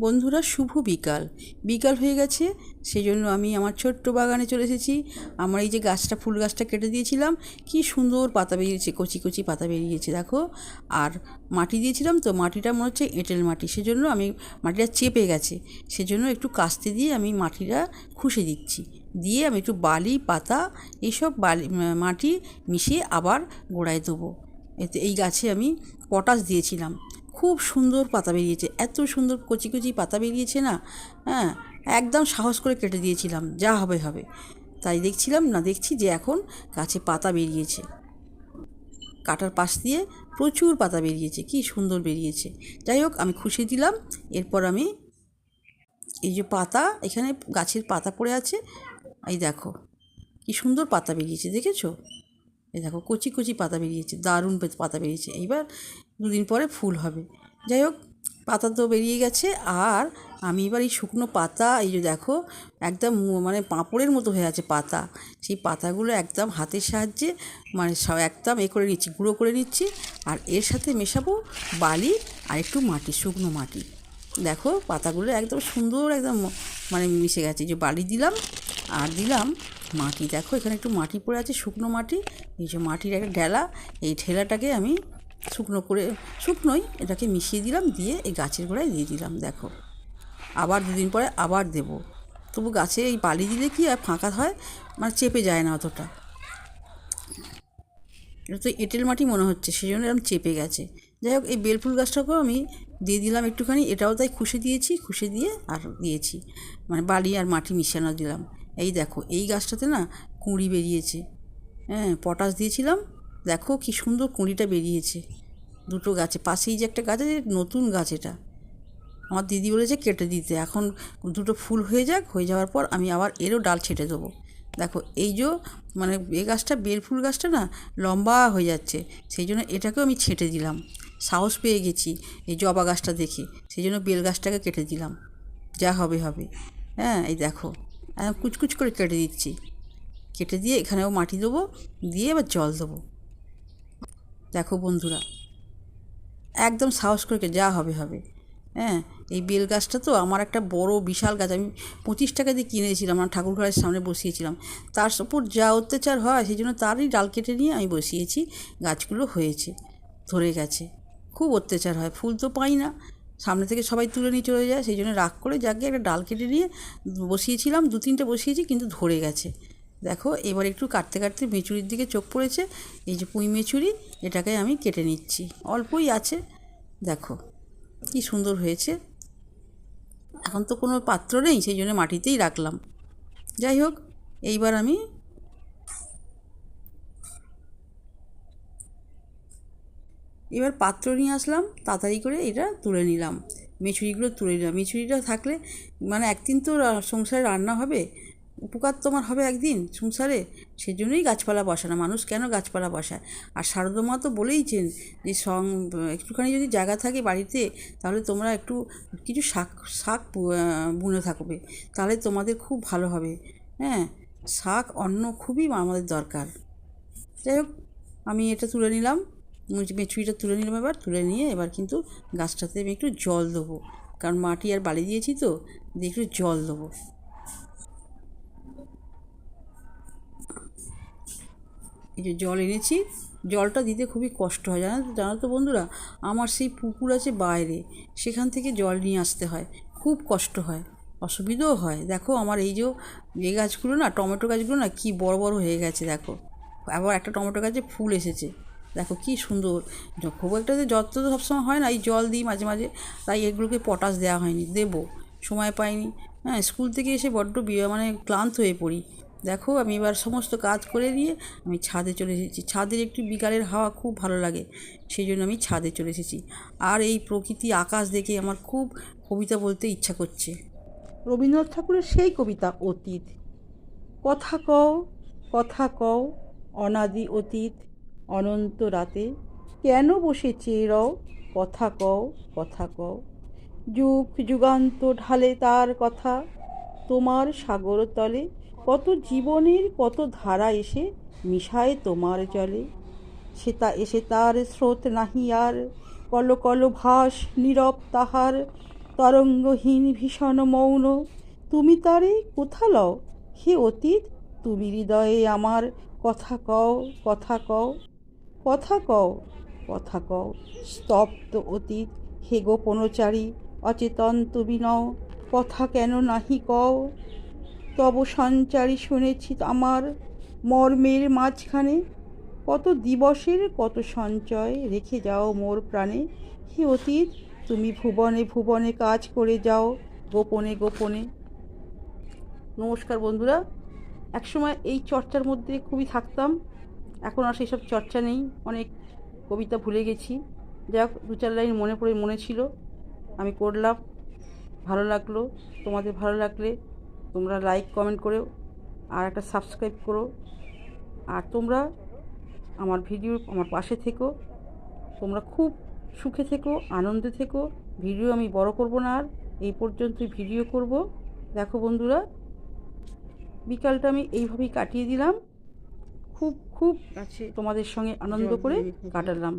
বন্ধুরা শুভ বিকাল। বিকাল হয়ে গেছে সেই জন্য আমি আমার ছোট্ট বাগানে চলে এসেছি। আমার এই যে গাছটা, ফুল গাছটা কেটে দিয়েছিলাম, কি সুন্দর পাতা বেরিয়েছে, কচি কচি পাতা বেরিয়েছে, দেখো। আর মাটি দিয়েছিলাম তো মাটিটা মনে হচ্ছে এঁটেল মাটি, সেজন্য আমি মাটিটা চেপে গেছে। সেজন্য একটু কাস্তে দিয়ে আমি মাটিটা খুশে দিচ্ছি। দিয়ে আমি একটু বালি, পাতা এইসব বালি মাটি মিশিয়ে আবার গোড়ায় দেবো। এতে এই গাছে আমি পটাশ দিয়েছিলাম। খুব সুন্দর পাতা বেরিয়েছে। এত সুন্দর কচি কচি পাতা বেরিয়েছে না? হ্যাঁ একদম সাহস করে কেটে দিয়েছিলাম, যা হবে হবে। তাই দেখছিলাম না, দেখছি যে এখন গাছে পাতা বেরিয়েছে। কাটার পাশ দিয়ে প্রচুর পাতা বেরিয়েছে, কি সুন্দর বেরিয়েছে। যাই হোক, আমি খুশি দিলাম, এরপর আমি এই যে পাতা, এখানে গাছের পাতা পড়ে আছে, এই দেখো, কি সুন্দর পাতা বেরিয়েছে, দেখেছ? এই দেখো, কচি কচি পাতা বেরিয়েছে, দারুণ পাতা বেরিয়েছে। এইবার দুদিন পরে ফুল হবে। যাই হোক, পাতা তো বেরিয়ে গেছে। আর আমি এবার এই শুকনো পাতা, এই যে দেখো, একদম মানে পাঁপড়ের মতো হয়ে আছে পাতা। সেই পাতাগুলো একদম হাতের সাহায্যে মানে সব একদম এ করে নিচ্ছি, গুঁড়ো করে নিচ্ছি। আর এর সাথে মেশাবো বালি আর একটু মাটি, শুকনো মাটি। দেখো, পাতাগুলো একদম সুন্দর একদম মানে মিশে গেছে। যে বালি দিলাম, আর দিলাম মাটি। দেখো, এখানে একটু মাটি পড়ে আছে, শুকনো মাটি। এই যে মাটির একটা ঢেলা, এই ঢেলাটাকে আমি শুকনো করে, শুকনোই এটাকে মিশিয়ে দিলাম, দিয়ে এই গাছের গোড়ায় দিয়ে দিলাম, দেখো। আবার দুদিন পরে আবার দেব। তবু গাছে এই বালি দিলে কি আর ফাঁকা হয়? মানে চেপে যায় না অতটা। এটা তো এঁটেল মাটি মনে হচ্ছে সেই জন্য এরকম চেপে গেছে। যাই হোক, এই বেলফুল গাছটাকেও আমি দিয়ে দিলাম একটুখানি, এটাও তাই খুশে দিয়েছি, খুশে দিয়ে আর দিয়েছি। মানে বালি আর মাটি মিশানো দিলাম। এই দেখো, এই গাছটাতে না কুঁড়ি বেরিয়েছে। হ্যাঁ পটাশ দিয়েছিলাম দেখো কি সুন্দর কুঁড়িটা বেরিয়েছে। দুটো গাছে, পাশেই যে একটা গাছ আছে, নতুন গাছ এটা। আমার দিদি বলেছে কেটে দিতে। এখন দুটো ফুল হয়ে যাক, হয়ে যাওয়ার পর আমি আবার এরও ডাল ছেটে দেবো। দেখো, এই যে মানে এ গাছটা বেল ফুল গাছটা না, লম্বা হয়ে যাচ্ছে। সেই জন্য এটাকেও আমি ছেটে দিলাম। সাহস পেয়ে গেছি এই জবা গাছটা দেখে। সেই জন্য বেল গাছটাকে কেটে দিলাম। যা হবে হবে। হ্যাঁ এই দেখো কুচকুচ করে কেটে দিচ্ছি। কেটে দিয়ে এখানেও মাটি দেবো, দিয়ে এবার জল দেবো। দেখো বন্ধুরা, একদম সাহস করে যা হবে হবে। হ্যাঁ এই বেল গাছটা তো আমার একটা বড় বিশাল গাছ। আমি পঁচিশ টাকা দিয়ে কিনেছিলাম, আমার ঠাকুর ঘরের সামনে বসিয়েছিলাম। তার উপর যা অত্যাচার হয়, সেই জন্য তারই ডাল কেটে নিয়ে আমি বসিয়েছি। গাছগুলো হয়েছে, ধরে গেছে। খুব অত্যাচার হয়, ফুল তো পাই না। সামনে থেকে সবাই তুলে নিয়ে চলে যায়, সেই জন্য রাগ করে যাকে একটা ডাল কেটে নিয়ে বসিয়েছিলাম, দু তিনটে বসিয়েছি, কিন্তু ধরে গেছে। দেখো, এবার একটু কাটতে কাটতে মেচুরির দিকে চোখ পড়েছে। এই যে পুঁই মেচুরি এটাকে আমি কেটে নিচ্ছি। অল্পই আছে, দেখো, কি সুন্দর হয়েছে। এখন তো কোনো পাত্র নেই, সেই জন্য মাটিতেই রাখলাম। যাই হোক, এইবার আমি এবার পাত্র নিয়ে আসলাম, তাড়াতাড়ি করে এটা তুলে নিলাম। মেছুরিগুলো তুলে নিলাম। মেছুরিটা থাকলে মানে একদিন তো সংসারে রান্না হবে উপকার তোমার হবে একদিন সংসারে? সেজন্যই গাছপালা বসানো। মানুষ কেন গাছপালা বসায়? আর শারদমা তো বলেইছেন যে সং, একটুখানি যদি জায়গা থাকে বাড়িতে, তাহলে তোমরা একটু কিছু শাক শাক বুনে থাকবে। তাহলে তোমাদের খুব ভালো হবে। হ্যাঁ শাক, অন্ন খুবই আমাদের দরকার। যাই হোক, আমি এটা তুলে নিলাম। মেচুরিটা তুলে নিলাম এবার। তুলে নিয়ে এবার কিন্তু গাছটাতে আমি একটু জল দেবো। কারণ মাটি আর বালি দিয়েছি তো, দিয়ে একটু জল দেবো। এই যে জল এনেছি, জলটা দিতে খুবই কষ্ট হয়, জানো তো জানো তো বন্ধুরা? আমার সেই পুকুর আছে বাইরে, সেখান থেকে জল নিয়ে আসতে হয়, খুব কষ্ট হয়, অসুবিধাও হয়। দেখো আমার এই যে এ গাছগুলো না, টমেটো গাছগুলো না কি বড় বড় হয়ে গেছে, দেখো। আবার একটা টমেটো গাছে ফুল এসেছে, দেখো কি সুন্দর। খুব একটা যে যত্ন তো সবসময় হয় না, এই জল দিই মাঝে মাঝে, তাই এগুলোকে পটাশ দেওয়া হয়নি, দেবো, সময় পাইনি। হ্যাঁ স্কুল থেকে এসে বড্ড বিয়ে মানে ক্লান্ত হয়ে পড়ি। দেখো আমি এবার সমস্ত কাজ করে দিয়ে আমি ছাদে চলে এসেছি। ছাদের একটু বিকালের হাওয়া খুব ভালো লাগে, সেই জন্য আমি ছাদে চলে এসেছি। আর এই প্রকৃতি আকাশ দেখে আমার খুব কবিতা বলতে ইচ্ছা করছে। রবীন্দ্রনাথ ঠাকুরের সেই কবিতা অতীত। কথা কও কথা কও, অনাদি অতীত, অনন্ত রাতে কেন বসে চেয়ে রও? কথা কও কথা কও। যুগ যুগান্ত ঢালে তার কথা, তোমার সাগর তলে কত জীবনের কত ধারা এসে মিশায় তোমার জলে। সে তা এসে তার স্রোত নাহি আর, কল কল ভাস নীরব তাহার, তরঙ্গহীন ভীষণ মৌন। তুমি তারে কোথা লও? হে অতীত, তুমি হৃদয়ে আমার কথা কও কথা কও কথা কও কথা কও। স্তব্ধ অতীত, হে গোপনচারী, অচেতন তুমি নও, কথা কেন নাহি কও? তব সঞ্চারী শুনেছি আমার মর্মের মাঝখানে। কত দিবসের কত সঞ্চয় রেখে যাও মোর প্রাণে। হে অতীত, তুমি ভুবনে ভুবনে কাজ করে যাও গোপনে গোপনে। নমস্কার বন্ধুরা, একসময় এই চর্চার মধ্যে খুবই থাকতাম। এখন আর সেসব চর্চা নেই, অনেক কবিতা ভুলে গেছি। যাই হোক দু চার লাইন মনে পড়ে মনে ছিল, আমি করলাম ভালো লাগল, তোমাদের ভালো লাগলে তোমরা লাইক কমেন্ট করো আর একটা সাবস্ক্রাইব করো। আর তোমরা আমার ভিডিও আমার পাশে থেকো। তোমরা খুব সুখে থেকো আনন্দে থেকো। ভিডিও আমি বড় করব না আর এই পর্যন্তই ভিডিও করব। দেখো বন্ধুরা বিকালটা আমি এইভাবেই কাটিয়ে দিলাম। খুব খুব তোমাদের সঙ্গে আনন্দ করে কাটালাম।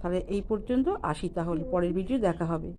তাহলে এই পর্যন্ত আসি তাহলে পরের ভিডিও দেখা হবে।